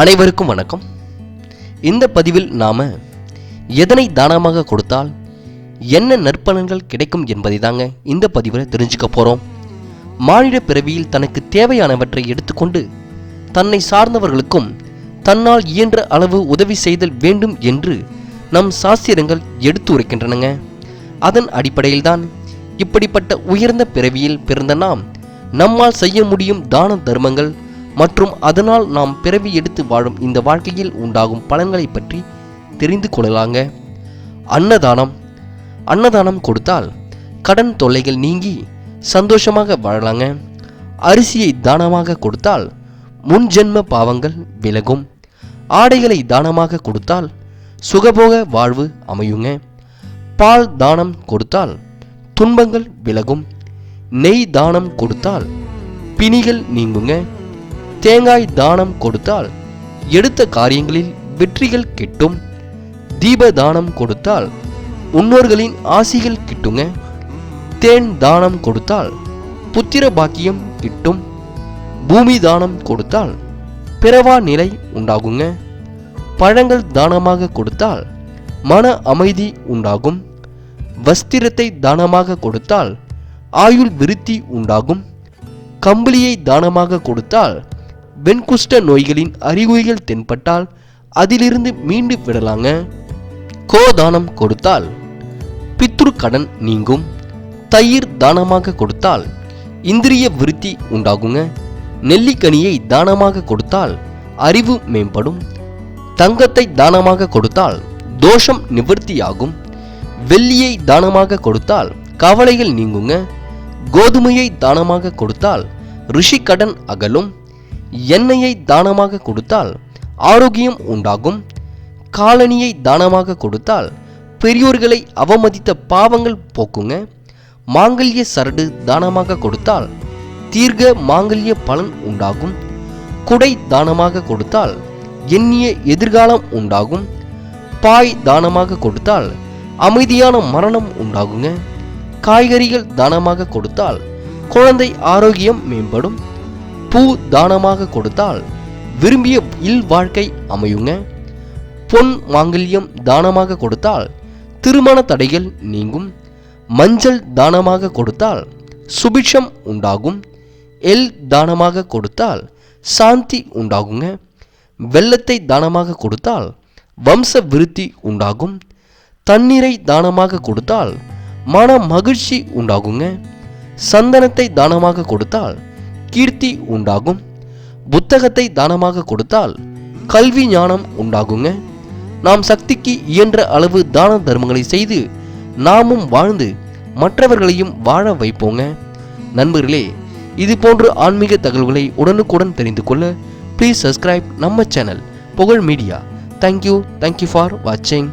அனைவருக்கும் வணக்கம். இந்த பதிவில் நாம எதனை தானமாக கொடுத்தால் என்ன நற்பலன்கள் கிடைக்கும் என்பதை தாங்க இந்த பதிவில் தெரிஞ்சுக்க போறோம். மானிட பிறவியில் தனக்கு தேவையானவற்றை எடுத்துக்கொண்டு தன்னை சார்ந்தவர்களுக்கும் தன்னால் இயன்ற அளவு உதவி செய்தல் வேண்டும் என்று நம் சாஸ்திரங்கள் எடுத்து உரைக்கின்றனங்க அதன் அடிப்படையில்தான் இப்படிப்பட்ட உயர்ந்த பிறவியில் பிறந்த நாம் நம்மால் செய்ய முடியும் தான தர்மங்கள் மற்றும் அதனால் நாம் பிறவி எடுத்து வாழும் இந்த வாழ்க்கையில் உண்டாகும் பலன்களை பற்றி தெரிந்து கொள்ளலாங்க. அன்னதானம். அன்னதானம் கொடுத்தால் கடன் தொல்லைகள் நீங்கி சந்தோஷமாக வாழலாங்க. அரிசியை தானமாக கொடுத்தால் முன் ஜென்ம பாவங்கள் விலகும். ஆடைகளை தானமாக கொடுத்தால் சுகபோக வாழ்வு அமையுங்க. பால் தானம் கொடுத்தால் துன்பங்கள் விலகும். நெய் தானம் கொடுத்தால் பிணிகள் நீங்குங்க. தேங்காய் தானம் கொடுத்தால் எடுத்த காரியங்களில் வெற்றிகள் கிட்டும். தீப தானம் கொடுத்தால் முன்னோர்களின் ஆசிகள் கிட்டுங்க. தேன் தானம் கொடுத்தால் புத்திர பாக்கியம் கிட்டும். பூமி தானம் கொடுத்தால் பிறவா நிலை உண்டாகுங்க. பழங்கள் தானமாக கொடுத்தால் மன அமைதி உண்டாகும். வஸ்திரத்தை தானமாக கொடுத்தால் ஆயுள் விருத்தி உண்டாகும். கம்பளியை தானமாக கொடுத்தால் வெண்குஷ்ட நோய்களின் அறிகுறிகள் தென்பட்டால் அதிலிருந்து மீண்டு விடலாங்க. கோதானம் கொடுத்தால் பித்ரு கடன் நீங்கும். தயிர் தானமாக கொடுத்தால் இந்திரிய விருத்தி உண்டாகுங்க. நெல்லிக்கனியை தானமாக கொடுத்தால் அறிவு மேம்படும். தங்கத்தை தானமாக கொடுத்தால் தோஷம் நிவர்த்தியாகும். வெள்ளியை தானமாக கொடுத்தால் கவலைகள் நீங்குங்க. கோதுமையை தானமாக கொடுத்தால் ரிஷி கடன் அகலும். எண்ணெயை தானமாக கொடுத்தால் ஆரோக்கியம் உண்டாகும். காலனியை தானமாக கொடுத்தால் பெரியோர்களை அவமதித்த பாவங்கள் போக்குங்க. மாங்கல்ய சரடு தானமாக கொடுத்தால் தீர்க்க மாங்கல்ய பலன் உண்டாகும். குடை தானமாக கொடுத்தால் எண்ணிய எதிர்காலம் உண்டாகும். பாய் தானமாக கொடுத்தால் அமைதியான மரணம் உண்டாகுங்க. காய்கறிகள் தானமாக கொடுத்தால் குழந்தை ஆரோக்கியம் மேம்படும். பூ தானமாக கொடுத்தால் விரும்பிய இல் வாழ்க்கை அமையுங்க. பொன் மாங்கல்யம் தானமாக கொடுத்தால் திருமண தடைகள் நீங்கும். மஞ்சள் தானமாக கொடுத்தால் சுபிட்சம் உண்டாகும். எல் தானமாக கொடுத்தால் சாந்தி உண்டாகுங்க. வெள்ளத்தை தானமாக கொடுத்தால் வம்ச விருத்தி உண்டாகும். தண்ணீரை தானமாக கொடுத்தால் மன மகிழ்ச்சி உண்டாகுங்க. சந்தனத்தை தானமாக கொடுத்தால் கீர்த்தி உண்டாகும். புத்தகத்தை தானமாக கொடுத்தால் கல்வி ஞானம் உண்டாகுங்க. நாம் சக்திக்கு இயன்ற அளவு தான தர்மங்களை செய்து நாமும் வாழ்ந்து மற்றவர்களையும் வாழ வைப்போங்க. நண்பர்களே இது போன்ற ஆன்மீக தகவல்களை உடனுக்குடன் தெரிந்து கொள்ள ப்ளீஸ் சப்ஸ்கிரைப் நம்ம channel Pugazh Media thank you thank you for வாட்சிங்